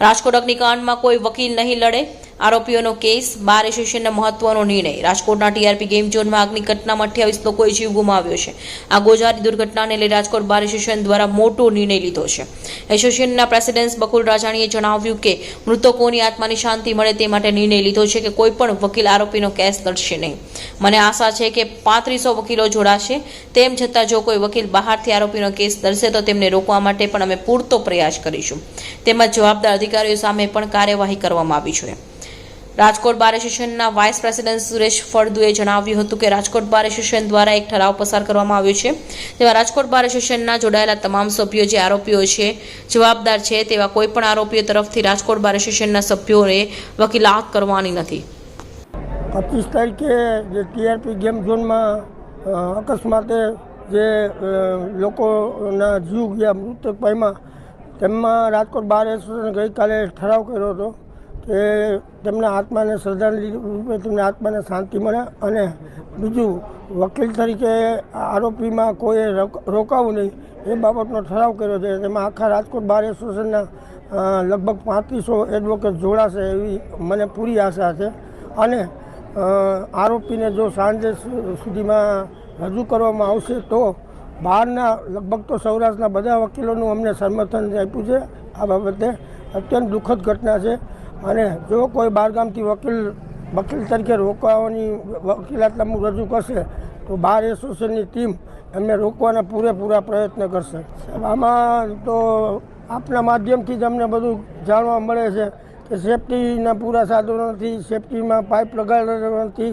રાજકોટ અગ્નિકાંડમાં કોઈ વકીલ નહીં લડે. આરોપીઓનો કેસ, બાર એસોસિએશનના મહત્વનો નિર્ણય. રાજકોટના ટીઆરપી ગેમ ઝોનમાં આગની ઘટનામાં અઠ્યાવીસ લોકોએ જીવ ગુમાવ્યો છે. આ ગોઝારી દુર્ઘટનાને લઈ રાજકોટ બાર એસોસિએશન દ્વારા મોટો નિર્ણય લીધો છે. એસોસિએશનના પ્રેસિડેન્ટ બકુલ રાજાણીએ જણાવ્યું કે, મૃતકોની આત્માની શાંતિ મળે તે માટે નિર્ણય લીધો છે કે કોઈ પણ વકીલ આરોપીનો કેસ લડશે નહીં. મને આશા છે કે પાંત્રીસો વકીલો જોડાશે. તેમ છતાં જો કોઈ વકીલ બહારથી આરોપીનો કેસ લડશે તો તેમને રોકવા માટે પણ અમે પૂરતો પ્રયાસ કરીશું. તેમજ જવાબદાર અધિકારીઓ સામે પણ કાર્યવાહી કરવામાં આવી છે. રાજકોટ બાર એસોસિએશનના વાઇસ પ્રેસિડેન્ટ સુરેશ ફળદુએ જણાવ્યું હતું કે રાજકોટ બાર એસોસિએશન દ્વારા એક ઠરાવ પસાર કરવામાં આવ્યો છે. તેમાં રાજકોટ બાર એસોસિએશનના જોડાયેલા તમામ સભ્યો જે આરોપીઓ છે, જવાબદાર છે, તેવા કોઈ પણ આરોપીઓ તરફથી રાજકોટ બાર એસોસિએશનના સભ્યોને વકીલાત કરવાની નથી. પચીસ તારીખે જે ટીઆરપી ગેમ ઝોનમાં અકસ્માતે જે લોકોના જીવ ગયા મૃતક પામ્યા, તેમાં રાજકોટ બાર એસોસિએશન ગઈકાલે ઠરાવ કર્યો હતો. કે તેમના આત્માને શ્રદ્ધાંજલિ રૂપે તેમના આત્માને શાંતિ મળે અને બીજું વકીલ તરીકે આરોપીમાં કોઈએ રોકાવું નહીં. એ બાબતનો ઠરાવ કર્યો છે. તેમાં આખા રાજકોટ બાર એસોસિએશનના લગભગ પાંત્રીસો એડવોકેટ જોડાશે એવી મને પૂરી આશા છે. અને આરોપીને જો સાંજે સુધીમાં રજૂ કરવામાં આવશે તો બહારના, લગભગ તો સૌરાષ્ટ્રના બધા વકીલોનું અમને સમર્થન આપ્યું છે. આ બાબતે અત્યંત દુઃખદ ઘટના છે. અને જો કોઈ બહારગામથી વકીલ વકીલ તરીકે રોકવાની વકીલાતનામું રજૂ કરશે, તો બાર એસોસિએશનની ટીમ એમને રોકવાના પૂરેપૂરા પ્રયત્ન કરશે. આમાં તો આપના માધ્યમથી જ અમને બધું જાણવા મળે છે કે સેફટીના પૂરા સાધનો નથી સેફટીમાં પાઇપ લગાડવા નથી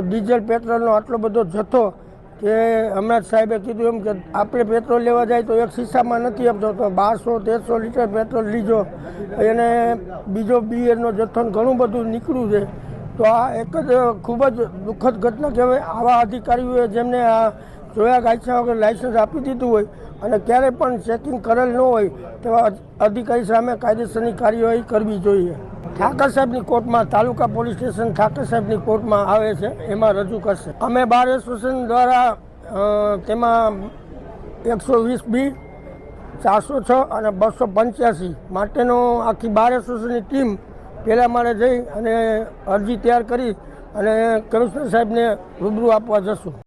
ડીઝલ, પેટ્રોલનો આટલો બધો જથ્થો કે હમણાં સાહેબે કીધું એમ કે આપણે પેટ્રોલ લેવા જાય તો એક શીશામાં નથી આપતો, તો બારસો, તેરસો લીટર પેટ્રોલ લીધો એને બીજો બિયરનો જથ્થો ઘણું બધું નીકળ્યું છે. તો આ એક જ ખૂબ જ દુઃખદ ઘટના કહેવાય આવા અધિકારીઓએ જેમને આ જોયા ગાયછા વગર લાઇસન્સ આપી દીધું હોય અને ક્યારેય પણ ચેકિંગ કરેલ ન હોય, તેવા અધિકારી સામે કાયદેસરની કાર્યવાહી કરવી જોઈએ. ઠાકર સાહેબની કોર્ટમાં, તાલુકા પોલીસ સ્ટેશન ઠાકર સાહેબની કોર્ટમાં આવે છે, એમાં રજૂ કરશે. અમે બાર એસોસિએશન દ્વારા તેમાં એકસો વીસ બી, ચારસો છ અને બસો પંચ્યાસી માટેનો આખી બાર એસોસિએશનની ટીમ પહેલા માળે જઈ અને અરજી તૈયાર કરી અને કમિશનર સાહેબને રૂબરૂ આપવા જશું.